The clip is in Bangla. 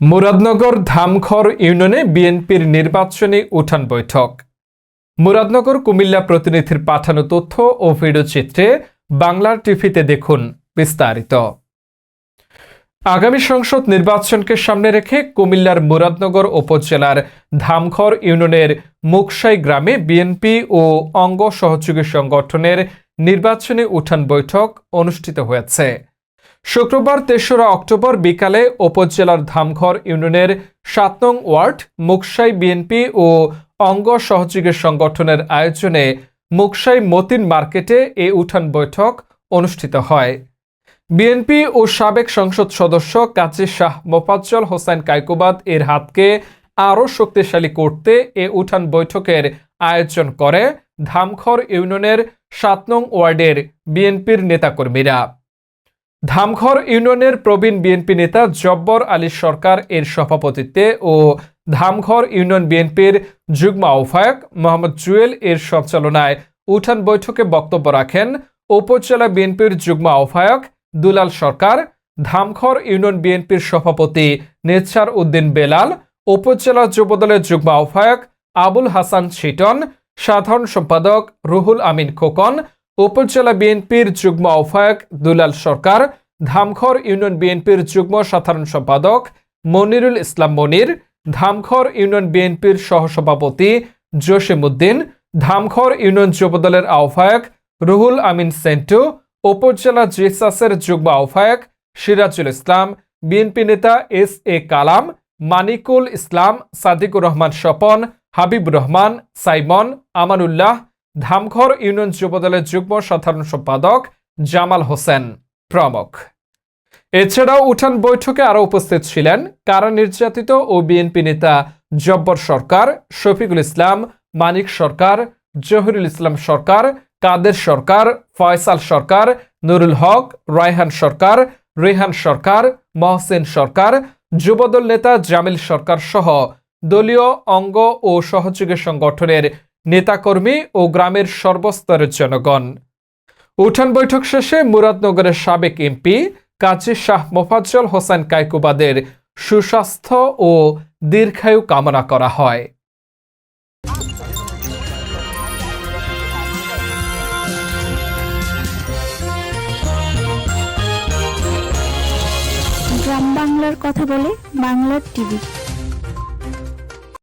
মুরাদনগর ধামখর ইউনিয়নে বিএনপির নির্বাচনী উঠান বৈঠক। মুরাদনগর কুমিল্লা প্রতিনিধির পাঠানো তথ্য ও ভিডিও চিত্রে বাংলার টিভিতে দেখুন বিস্তারিত। আগামী সংসদ নির্বাচনকে সামনে রেখে কুমিল্লার মুরাদনগর উপজেলার ধামখর ইউনিয়নের মুকসাই গ্রামে বিএনপি ও অঙ্গ সহযোগী সংগঠনের নির্বাচনী উঠান বৈঠক অনুষ্ঠিত হয়েছে। শুক্রবার তেসরা অক্টোবর বিকালে উপজেলার ধামঘর ইউনিয়নের সাত নং ওয়ার্ড মুকসাই বিএনপি ও অঙ্গ সহযোগী সংগঠনের আয়োজনে মুকসাই মতিন মার্কেটে এ উঠান বৈঠক অনুষ্ঠিত হয়। বিএনপি ও সাবেক সংসদ সদস্য কাজী শাহ মোফাজ্জল হোসেন কাইকুবাদ এর হাতকে আরও শক্তিশালী করতে এ উঠান বৈঠকের আয়োজন করে ধামখর ইউনিয়নের সাত নং ওয়ার্ডের বিএনপির নেতাকর্মীরা। ধামঘর ইউনিয়নের প্রবীণ বিএনপি নেতা জব্বর আলী সরকার এর সভাপতিত্বে ও ধামঘর ইউনিয়ন বিএনপির যুগ্ম আহ্বায়ক মোহাম্মদ জুয়েল এর সঞ্চালনায় উঠান বৈঠকে বক্তব্য রাখেন উপজেলা বিএনপির যুগ্ম আহ্বায়ক দুলাল সরকার, ধামঘর ইউনিয়ন বিএনপির সভাপতি নেছার উদ্দিন বেলাল, উপজেলা যুবদলের যুগ্ম আহ্বায়ক আবুল হাসান ছিটন, সাধারণ সম্পাদক রুহুল আমিন খোকন উপজেলা বিএনপির যুগ্ম আহ্বায়ক দুলাল সরকার ধামখর ইউনিয়ন বিএনপির যুগ্ম সাধারণ সম্পাদক মনিরুল ইসলাম মনির ধামখর ইউনিয়ন বিএনপির সহসভাপতি জসিমউদ্দিন ধামখর ইউনিয়ন যুবদলের আহ্বায়ক রুহুল আমিন সেন্টু, উপজেলা জিসাসের যুগ্ম আহ্বায়ক সিরাজুল ইসলাম, বিএনপি নেতা S A Kalam, Manikul Islam, Sadikur Rahman Swapan Habib Rahman, Saimon, Amanullah Dhamghar union যুবদলের যুগ্ম সাধারণ সম্পাদক জামাল হোসেন প্রমুখ। এছাড়াও উঠান বৈঠকে আরও উপস্থিত ছিলেন কারা নির্যাতিত ও বিএনপি নেতা জব্বর সরকার, শফিকুল ইসলাম, মানিক সরকার, জহিরুল ইসলাম সরকার, কাদের সরকার, ফয়সাল সরকার, নুরুল হক, রায়হান সরকার, রেহান সরকার, মহসেন সরকার, যুবদল নেতা জামিল সরকার সহ দলীয় অঙ্গ ও সহযোগী সংগঠনের নেতাকর্মী ও গ্রামের সর্বস্তরের জনগণ। উঠান বৈঠক শেষে মুরাদনগরের সাবেক এমপি কাজী শাহ মোফাজ্জল হোসেন কাইকুবাদের সুস্বাস্থ্য ও দীর্ঘায়ু কামনা করা হয়। গ্রাম বাংলার কথা বলে বাংলার টিভি।